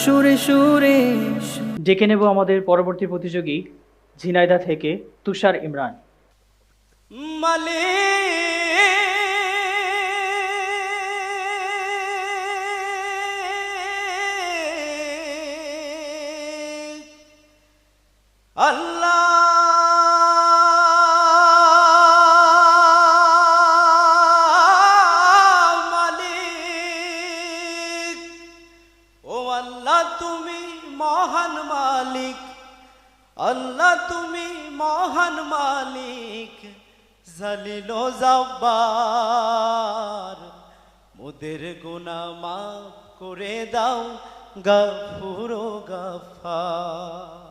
সুরে সুরে। ডেকে নেব আমাদের পরবর্তী প্রতিযোগী ঝিনাইদা থেকে তুষার ইমরান। মালিক মহান মালিক, জালিল জব্বার। মোদের গুনা মাফ করে দাও, গাফুরো গাফার।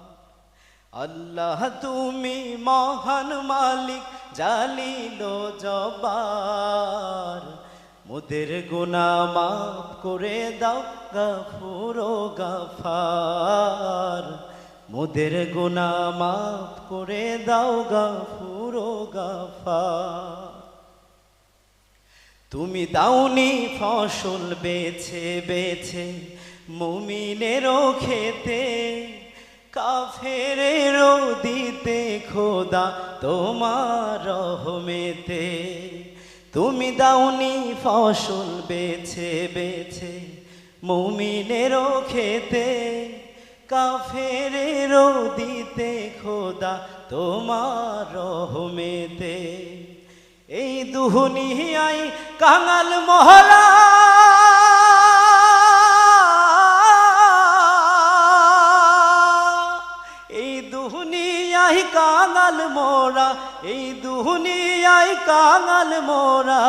আল্লাহ, তুমি মহান মালিক, জালিল জবার মোদের গুনা মাফ করে দাও, গাফুরো গাফার। মোদের গুনা মাফ করে দাও গাফুরো গাফার তুমি দাউনি ফসল বেছে বেছে মুমিনেরও খেতে কাফেরেরও দিতে খোদা তোমার রহমেতে। তুমি দাউনি ফসল বেছে বেছে মুমিনেরও খেতে কাফেরেরও দিতে খোদা তোমার রহমেতে। এই দুহনিয়াই কাঙাল মহলা। এই দুহনিয়াই কাঙাল মোরা, এই দুহনিয়াই কাঙাল মোরা,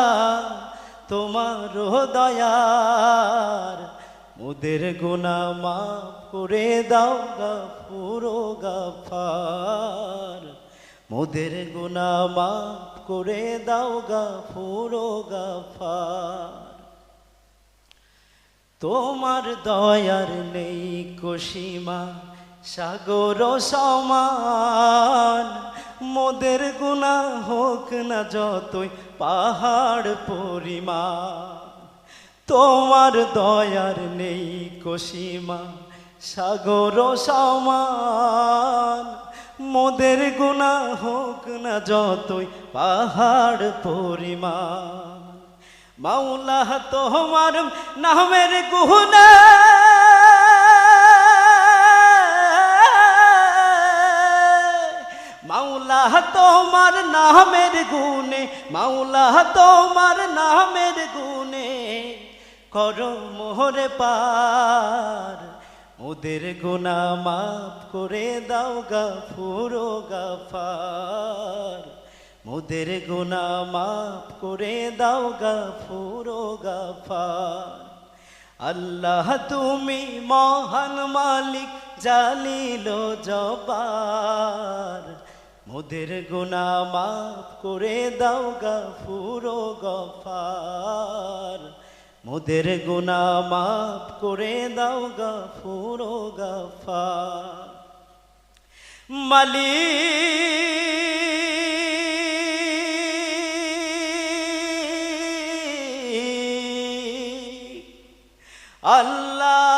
তোমার দয়ার মোদের গুনা মাফ করে দাও গাফুরো গাফার মোদের গুনা মাফ করে দাও গাফুরো গাফার তোমার দয়ার নেই কসীমা সাগর সমান। মোদের গুণা হোক না যতই পাহাড় পরিমাণ। তোমার দয়ার নেই কসীমা সাগর সমান। মোদের গুণা হোক না যতই পাহাড় পরিমাণ। মাওলা তোমার নামের গুহনা মাওলা তোমার নামের গুনে মাওলা তোমার নামের গুনে করো মোহরে পার। ওদের গোনা মাফ করে দাও গাফুরো গাফার মোদের গুনা মাফ করে দাও গাফুরো গাফার আল্লাহ তুমি মহান মালিক, জালিল জবার মোদের গোনা মাফ করে দাও গাফুরো গফার মোদের গুনা মাফ করে দাও গাফুরো গাফা মালি আল্লাহ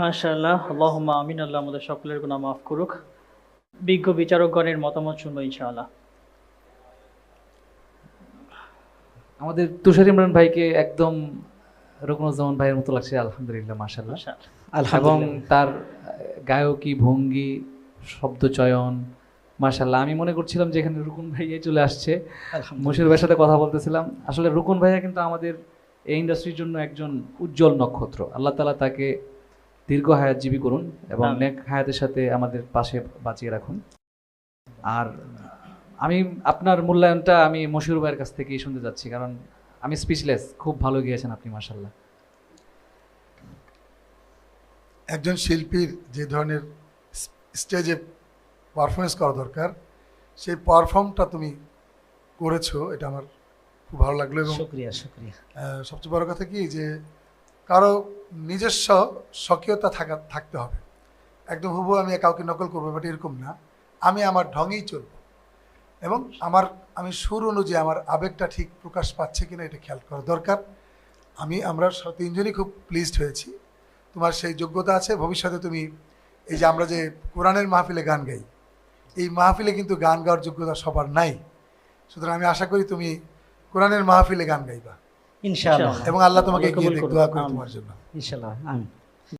মাশাআল্লাহ আল্লাহুম্মা আমিন আল্লাহ আমাদের সকলের গুনাহ মাফ করুক। বিজ্ঞ বিচারকগণের মতামত শুনব ইনশাআল্লাহ। আমাদের তুষার ইমরান ভাইকে একদম রুকনুজ্জামান ভাইয়ের মতো লাগছে আলহামদুলিল্লাহ মাশাল্লাহ এবং তার গায়কী ভঙ্গি শব্দ চয়ন মাশাল্লাহ আমি মনে করছিলাম যে এখানে রুকুন ভাইয়াই চলে আসছে। মশির ভাইয়ের সাথে কথা বলতেছিলাম। আসলে রুকুন ভাইয়া কিন্তু আমাদের এই ইন্ডাস্ট্রির জন্য একজন উজ্জ্বল নক্ষত্র। আল্লাহ তালা তাকে দীর্ঘ হায়াত জীবী করুন এবং নেক হায়াতের সাথে আমাদের পাশে বাঁচিয়ে রাখুন। আর আমি আপনার মূল্যায়নটা আমি মশিউর ভাইয়ের কাছ থেকেই শুনতে যাচ্ছি কারণ আমি স্পিচলেস খুব ভালো গিয়েছেন আপনি মাসাল্লাহ একজন শিল্পীর যে ধরনের স্টেজে পারফরমেন্স করা দরকার সেই পারফর্মটা তুমি করেছ এটা আমার খুব ভালো লাগল এবং শুক্রিয়া শুক্রিয়া। সবচেয়ে বড় কথা কি যে কারও নিজস্ব স্বকীয়তা থাকা, থাকতে হবে। একদম হুবু আমি কাউকে নকল করব বাট এরকম না। আমি আমার ঢঙেই চলবো। এবং আমার, আমি সুর অনুযায়ী আমার আবেগটা ঠিক প্রকাশ পাচ্ছে কিনা এটা খেয়াল করা দরকার। আমি, আমরা তিনজনই খুব প্লিজড হয়েছি। তোমার সেই যোগ্যতা আছে, ভবিষ্যতে তুমি এই যে আমরা যে কোরআনের মাহফিলে গান গাই, এই মাহফিলে কিন্তু গান গাওয়ার যোগ্যতা সবার নাই। সুতরাং আমি আশা করি তুমি কোরআনের মাহফিলে গান গাইবা। ইনশাআল্লাহ। এবং আল্লাহ তোমাকে এগিয়ে কবুল দোয়া করি তোমার জন্য। ইনশাআল্লাহ আমিন।